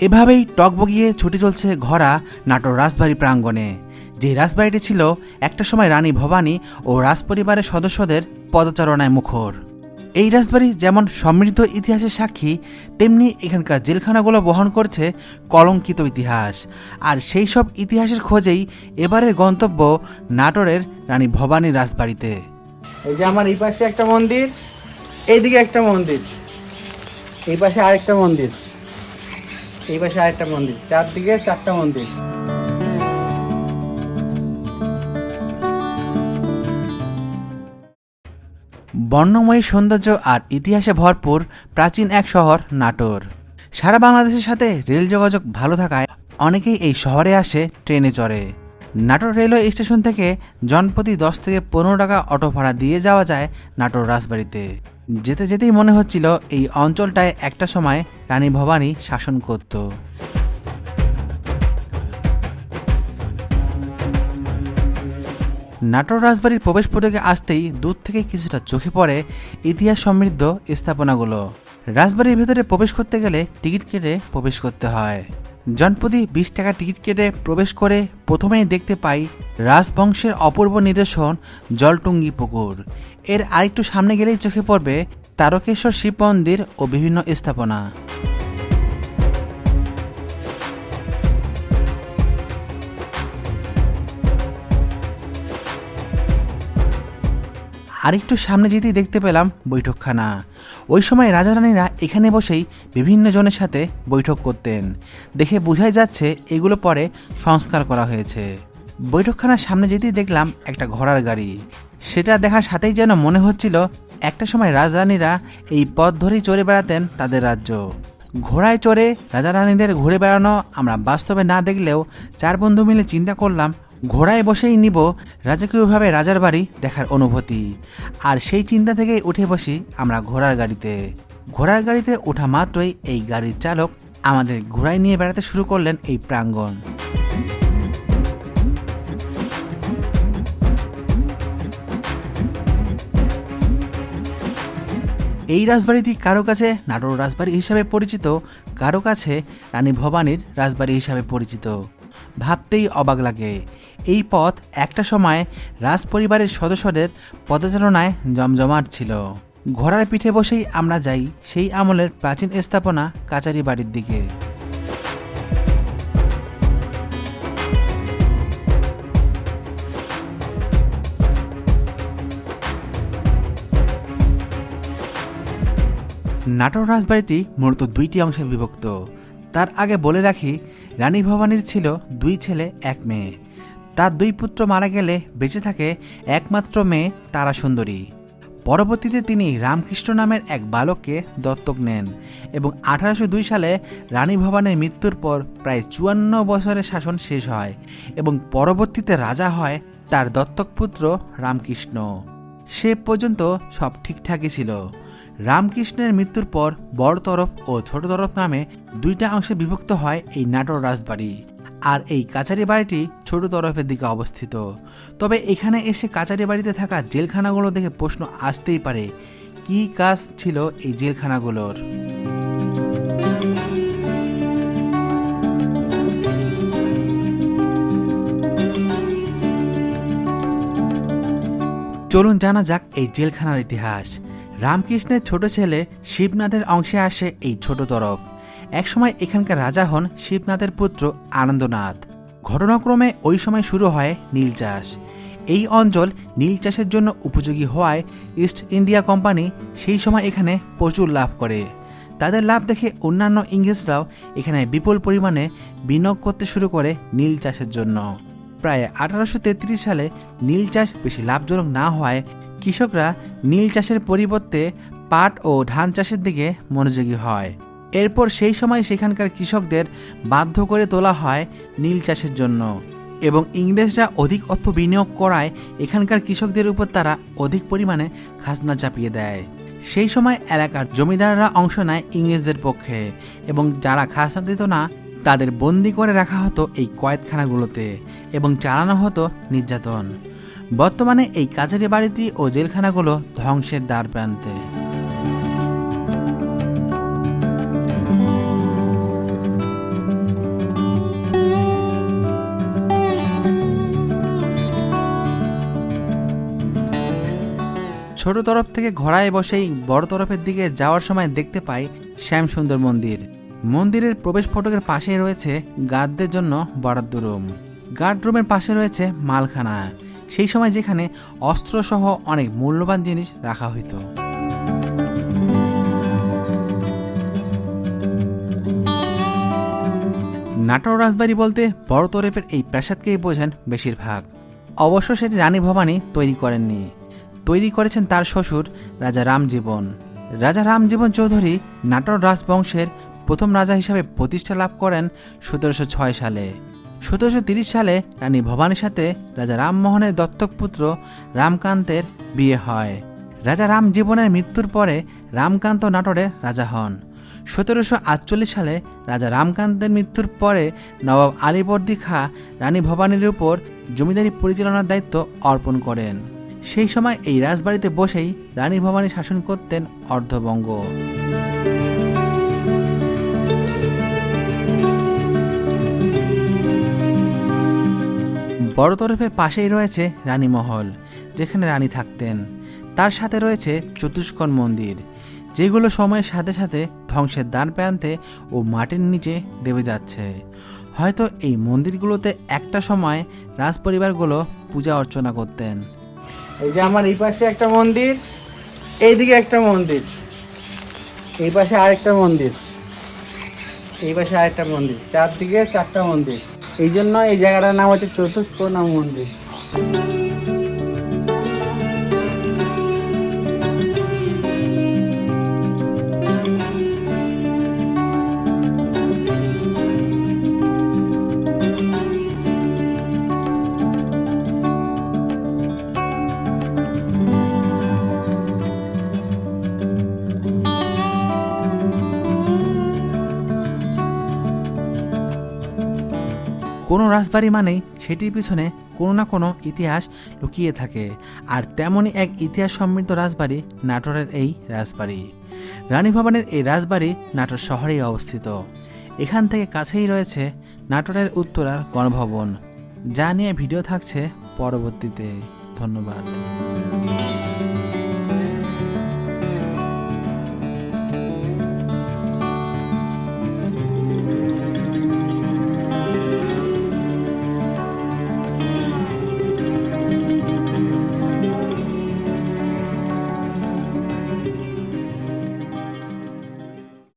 এভাবেই টকবগিয়ে ছুটে চলছে ঘোড়া নাটোর রাজবাড়ি প্রাঙ্গণে। যে রাজবাড়িটি ছিল, একটা সময় রানী ভবানী ও রাজপরিবারের সদস্যদের পদচারণায় মুখর। এই রাজবাড়ি যেমন সমৃদ্ধ ইতিহাসের সাক্ষী, তেমনি এখানকার জেলখানাগুলো বহন করছে কলঙ্কিত ইতিহাস। আর সেই সব ইতিহাসের খোঁজেই এবারের গন্তব্য নাটোরের রানী ভবানী রাজবাড়িতে। এই যে আমার এই পাশে একটা মন্দির, এইদিকে একটা মন্দির। এই পাশে আরেকটা মন্দির। এই পাশে আরেকটা মন্দির, চারদিকে চারটা মন্দির। বর্ণময়ী সৌন্দর্য আর ইতিহাসে ভরপুর প্রাচীন এক শহর, নাটোর। সারা বাংলাদেশের সাথে রেল যোগাযোগ ভালো থাকায় অনেকেই এই শহরে আসে, ট্রেনে চড়ে। নাটোর রেলওয়ে স্টেশন থেকে জনপ্রতি দশ থেকে পনেরো টাকা অটো ভাড়া দিয়ে যাওয়া যায় নাটোর রাজবাড়িতে। যেতে যেতেই মনে হচ্ছিল এই অঞ্চলটায় একটা সময় রানী ভবানী শাসন করত। নাটোর রাজবাড়ির প্রবেশ ফটকে আসতেই দূর থেকে কিছুটা চোখে পড়ে ইতিহাস সমৃদ্ধ স্থাপনাগুলো। রাজবাড়ির ভেতরে প্রবেশ করতে গেলে টিকিট কেটে প্রবেশ করতে হয়। জনপ্রতি বিশ টাকা টিকিট কেটে প্রবেশ করে প্রথমেই দেখতে পাই রাজবংশের অপূর্ব নিদর্শন জলটুঙ্গি পুকুর। এর আরেকটু সামনে গেলেই চোখে পড়বে তারকেশ্বর শিব মন্দির ও বিভিন্ন স্থাপনা। আরেকটু সামনে যেতেই দেখতে পেলাম বৈঠকখানা। ওই সময় রাজা রানীরা এখানে বসেই বিভিন্ন জনের সাথে বৈঠক করতেন। দেখে বোঝাই যাচ্ছে এগুলো পরে সংস্কার করা হয়েছে। বৈঠকখানার সামনে যেতেই দেখলাম একটা ঘোড়ার গাড়ি। সেটা দেখার সাথেই যেন মনে হচ্ছিল একটা সময় রাজরানীরা এই পথ ধরেই চড়ে বেড়াতেন তাদের রাজ্য। ঘোড়ায় চড়ে রাজা রানীদের ঘুরে বেড়ানো আমরা বাস্তবে না দেখলেও চার বন্ধু মিলে চিন্তা করলাম ঘোড়ায় বসেই নিব রাজকীয়ভাবে রাজার বাড়ি দেখার অনুভূতি। আর সেই চিন্তা থেকেই উঠে বসি আমরা ঘোড়ার গাড়িতে। ঘোড়ার গাড়িতে ওঠা মাত্রই এই গাড়ির চালক আমাদের ঘোড়ায় নিয়ে বেড়াতে শুরু করলেন এই প্রাঙ্গণ। এই রাজবাড়িটি কারও কাছে নাটোর রাজবাড়ি হিসাবে পরিচিত, কারও কাছে রানী ভবানীর রাজবাড়ি হিসাবে পরিচিত। ভাবতেই অবাক লাগে। এই পথ একটা সময় রাজ পরিবারের সদস্যদের পদচারণায় জমজমাট ছিল। ঘোড়ার পিঠে বসেই আমরা যাই সেই আমলের প্রাচীন স্থাপনা কাচারি বাড়ির দিকে। নাটোর রাজবাড়িটি মূলত দুইটি অংশে বিভক্ত। তার আগে বলে রাখি, রানী ভবানীর ছিল দুই ছেলে, এক মেয়ে। তার দুই পুত্র মারা গেলে বেঁচে থাকে একমাত্র মেয়ে তারা সুন্দরী পরবর্তীতে তিনি রামকৃষ্ণ নামের এক বালককে দত্তক নেন এবং আঠারোশো দুই সালে রানী ভবানের মৃত্যুর পর প্রায় চুয়ান্ন বছরের শাসন শেষ হয় এবং পরবর্তীতে রাজা হয় তার দত্তক পুত্র রামকৃষ্ণ। সে পর্যন্ত সব ঠিকঠাকই ছিল। রামকৃষ্ণের মৃত্যুর পর বড় তরফ ও ছোট তরফ নামে দুইটা অংশে বিভক্ত হয় এই নাটোর রাজবাড়ি আর এই কাচারি বাড়িটি ছোট তরফের দিকে অবস্থিত। তবে এখানে এসে কাচারি বাড়িতে থাকা জেলখানাগুলো দেখে প্রশ্ন আসতেই পারে, কী কাজ ছিল এই জেলখানাগুলোর? চলুন জানা যাক এই জেলখানার ইতিহাস। রামকৃষ্ণের ছোট ছেলে শিবনাথের অংশে আসে এই ছোট তরফ। একসময় এখানকার রাজা হন শিবনাথের পুত্র আনন্দনাথ। ঘটনাক্রমে ওই সময় শুরু হয় নীল চাষ। এই অঞ্চল নীল চাষের জন্য উপযোগী হওয়ায় ইস্ট ইন্ডিয়া কোম্পানি সেই সময় এখানে প্রচুর লাভ করে। তাদের লাভ দেখে অন্যান্য ইংরেজরাও এখানে বিপুল পরিমাণে বিনিয়োগ করতে শুরু করে নীল চাষের জন্য। প্রায় আঠারোশো তেত্রিশ সালে নীল চাষ বেশি লাভজনক না হওয়ায় কৃষকরা নীল চাষের পরিবর্তে পাট ও ধান চাষের দিকে মনোযোগী হয়। এরপর সেই সময় সেখানকার কৃষকদের বাধ্য করে তোলা হয় নীল চাষের জন্য এবং ইংরেজরা অধিক অর্থ বিনিয়োগ করায় এখানকার কৃষকদের উপর তারা অধিক পরিমাণে খাজনা চাপিয়ে দেয়। সেই সময় এলাকার জমিদাররা অংশ নেয় ইংরেজদের পক্ষে এবং যারা খাজনা দিত না, তাদের বন্দি করে রাখা হতো এই কয়েদখানাগুলোতে এবং চালানো হতো নির্যাতন। বর্তমানে এই কাজের বাড়িটি ও জেলখানাগুলো ধ্বংসের দ্বার প্রান্তে। ছোট তরফ থেকে ঘোড়ায় বসেই বড় তরফের দিকে যাওয়ার সময় দেখতে পাই শ্যামসুন্দর মন্দির। মন্দিরের প্রবেশ ফটকের পাশে রয়েছে গার্ডদের জন্য বরাদ্দ রুম। গার্ড রুমের পাশে রয়েছে মালখানা। সেই সময় যেখানে অস্ত্রসহ অনেক মূল্যবান জিনিস রাখা হইতো। নাটোর রাজবাড়ি বলতে বড় তরফের এই প্রাসাদকেই বোঝেন বেশিরভাগ। অবশ্য সেটি রানী ভবানী তৈরি করেননি। তৈরি করেছেন তার শ্বশুর রাজা রামজীবন। রাজা রামজীবন চৌধুরী নাটোর রাজবংশের প্রথম রাজা হিসাবে প্রতিষ্ঠা লাভ করেন সতেরোশো ছয় সালে। সতেরোশো তিরিশ সালে রানী ভবানীর সাথে রাজা রামমোহনের দত্তক পুত্র রামকান্তের বিয়ে হয়। রাজা রামজীবনের মৃত্যুর পরে রামকান্ত নাটোরের রাজা হন। সতেরোশো আটচল্লিশ সালে রাজা রামকান্তের মৃত্যুর পরে নবাব আলীবর্দী খাঁ রানী ভবানীর উপর জমিদারি পরিচালনার দায়িত্ব অর্পণ করেন। সেই সময় এই রাজবাড়িতে বসেই রানী ভবানী শাসন করতেন অর্ধবঙ্গ। বড় তরফের পাশেই রয়েছে রানীমহল, যেখানে রানী থাকতেন। তার সাথে রয়েছে চতুষ্কোণ মন্দির, যেগুলো সময়ের সাথে সাথে ধ্বংসের দ্বার প্রান্তে ও মাটির নিচে দেবে যাচ্ছে। হয়তো এই মন্দিরগুলোতে একটা সময় রাজপরিবারগুলো পূজা অর্চনা করতেন। এই যে আমার এই পাশে একটা মন্দির, এইদিকে একটা মন্দির, এই পাশে আরেকটা মন্দির, এই পাশে আরেকটা মন্দির, চারদিকে চারটা মন্দির। এই জন্য এই জায়গাটার নাম হচ্ছে চতুষ্কোণা মন্দির কোনো রাজবাড়ি মানেই সেটির পিছনে কোনো না কোনো ইতিহাস লুকিয়ে থাকে, আর তেমনই এক ইতিহাস সমৃদ্ধ রাজবাড়ি নাটোরের এই রাজবাড়ি। রানী ভবনের এই রাজবাড়ি নাটোর শহরেই অবস্থিত। এখান থেকে কাছেই রয়েছে নাটোরের উত্তরার গণভবন। যা নিয়ে ভিডিও থাকছে পরবর্তীতে। ধন্যবাদ।